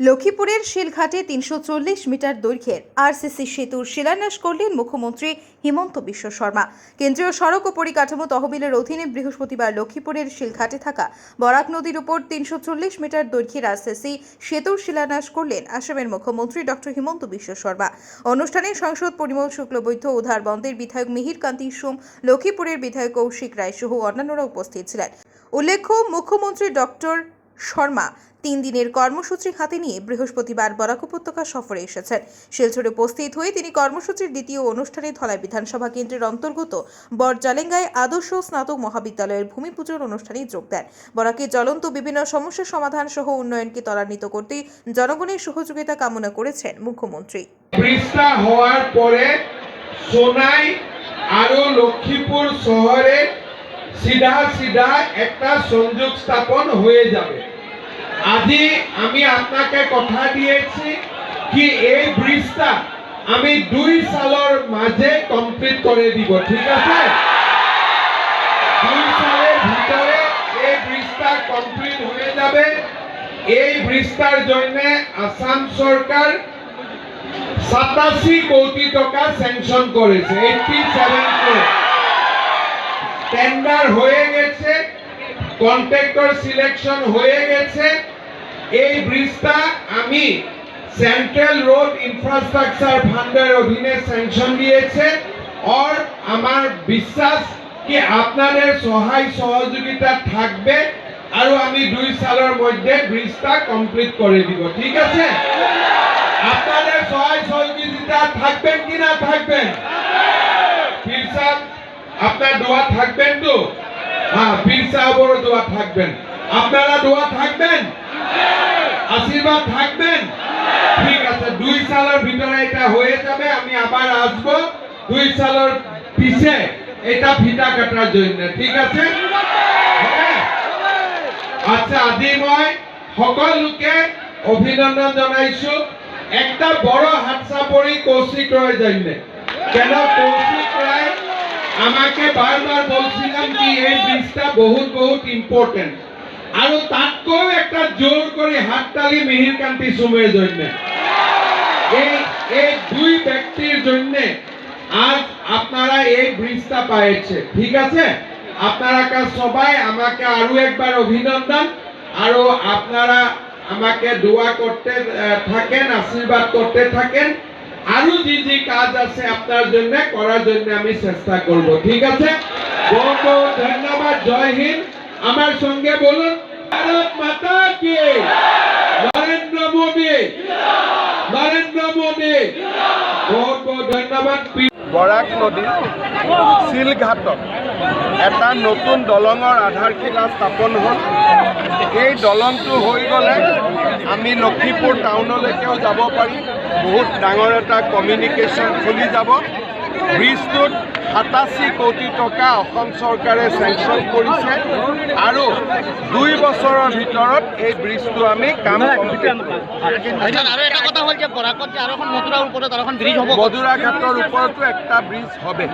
লক্ষ্মীপুরের শিলঘাটে তিনশো চল্লিশ মিটার দৈর্ঘ্যের আরসিসি সেতুর শিলান্যাস করলেন মুখ্যমন্ত্রী হিমন্ত বিশ্ব শর্মা। কেন্দ্রীয় সড়ক ও পরিকাঠামো তহবিলের অধীনে বৃহস্পতিবার লক্ষ্মীপুরের শিলঘাটে থাকা বরাক নদীর উপর তিনশো চল্লিশ মিটার দৈর্ঘ্যের আরসিসি সেতুর শিলান্যাস করলেন আসামের মুখ্যমন্ত্রী ডক্টর হিমন্ত বিশ্ব শর্মা। অনুষ্ঠানে সংসদ পরিমল শুক্লবৈদ্য, উধার বন্দের বিধায়ক মিহির কান্তি সোম, লক্ষ্মীপুরের বিধায়ক কৌশিক রায় সহ অন্যান্যরা উপস্থিত ছিলেন। উল্লেখ্য, মুখ্যমন্ত্রী ডক্টর শর্মা তিন দিনের কর্মসূচি হাতে নিয়ে বৃহস্পতিবার বরাক উপত্যকা সফরে এসেছেন। শিলচরে উপস্থিত হয়ে তিনি কর্মসূচির দ্বিতীয় অনুষ্ঠানে ধলাই বিধানসভা কেন্দ্রের অন্তর্গত বরজালেঙ্গায় আদর্শ স্নাতক মহাবিদ্যালয়ের ভূমি পুজোর অনুষ্ঠানে যোগ দেন। বরাকে জ্বলন্ত বিভিন্ন সমস্যার সমাধান সহ উন্নয়নকে ত্বরান্বিত করতে জনগণের সহযোগিতা কামনা করেছেন মুখ্যমন্ত্রী। হওয়ার পরে সোনাই আরও লক্ষ্মীপুর শহরে সিধা সিধা একটা সংযোগ স্থাপন হয়ে যাবে। আজি আমি আপনাকে কথা দিয়েছি কি এই ব্রিজটা আমি দুই সালের মাঝে কমপ্লিট করে দিব, ঠিক আছে? দুই সালের ভিতরে এই ব্রিজটা কমপ্লিট হয়ে যাবে। এই ব্রিজটার জন্য আসাম সরকার সাতাশি কোটি টাকা স্যাংশন করেছে এইটি সেভেন টেন্ডার হয়ে গেছে কন্ট্রাক্টর সিলেকশন হয়ে গেছে। এই ব্রিজটা আমি সেন্ট্রাল রোড ইনফ্রাস্ট্রাকচার ফান্ডের অধীনে স্যাংশন দিয়েছে। আর আমার বিশ্বাস কি আপনাদের সহায় সহযোগিতা থাকবে আর আমি দুই সালের মধ্যে ব্রিজটা কমপ্লিট করে দিব, ঠিক আছে? আপনাদের সহায় সহযোগিতা থাকবেন কি না থাকবেন? আপনার দোয়া থাকবেন তো? হ্যাঁ পীর সাহেবেরও দোয়া থাকবেন। আপনারা দোয়া থাকবেন? আশীর্বাদ থাকবেন? ঠিক আছে, দুই সালের ভিতরে এটা হয়ে যাবে, আমি আবার আসব। দুই সালের পিছে এটা ফিতা কাটার জন্য, ঠিক আছে? হ্যাঁ? আচ্ছা আজি মই সকলোকে অভিনন্দন জনাইছো। একটা বড় হাত চাপৰি কৌশিক রয় জন্য। কেন কৌশিক রায়? আমাকে বারবার বলছিলাম কি এই ব্রিজটা বহুত বহুত ইম্পর্টেন্ট আৰু তাতকৈ একটা জোর করে হাততালি মিহির কান্তি সুমের জন্য। এই এই দুই ব্যক্তির জন্য আজ আপনারা এই ব্রিজটা পাইছে ঠিক আছে? আপনারা কাজ সবাই আমাকে আরও একবার অভিনন্দন। আরও আপনারা আমাকে দোয়া করতে থাকেন, আশীর্বাদ করতে থাকেন। আরও যে যে কাজ আছে আপনার জন্য, করার জন্য আমি চেষ্টা করব। ঠিক আছে? বহুত ধন্যবাদ। জয় হিন্দ। আমার সঙ্গে বলুন। ভারত মাতা কি নরেন্দ্র মোদী। নরেন্দ্র মোদী। বহুত বহুত ধন্যবাদ। বৰাক নদী চিলঘাটত এটা নতুন দলঙৰ আধাৰশিলা স্থাপন হ'ল। এই দলংটো হৈ গ'লে আমি লখিমপুৰ টাউনলৈকেও যাব পাৰিম বহুত ডাঙৰ এটা কমিউনিকেশ্যন খুলি যাব। ব্ৰিজটোত সাতাশী কোটি টকা অসম চৰকাৰে চেংচন কৰিছে আৰু দুই বছৰৰ ভিতৰত এই ব্ৰিজটো আমি কাম কৰিম আচ্ছা, এটা ওপৰত মধুৰাঘাটৰ একটা ব্ৰিজ হবে।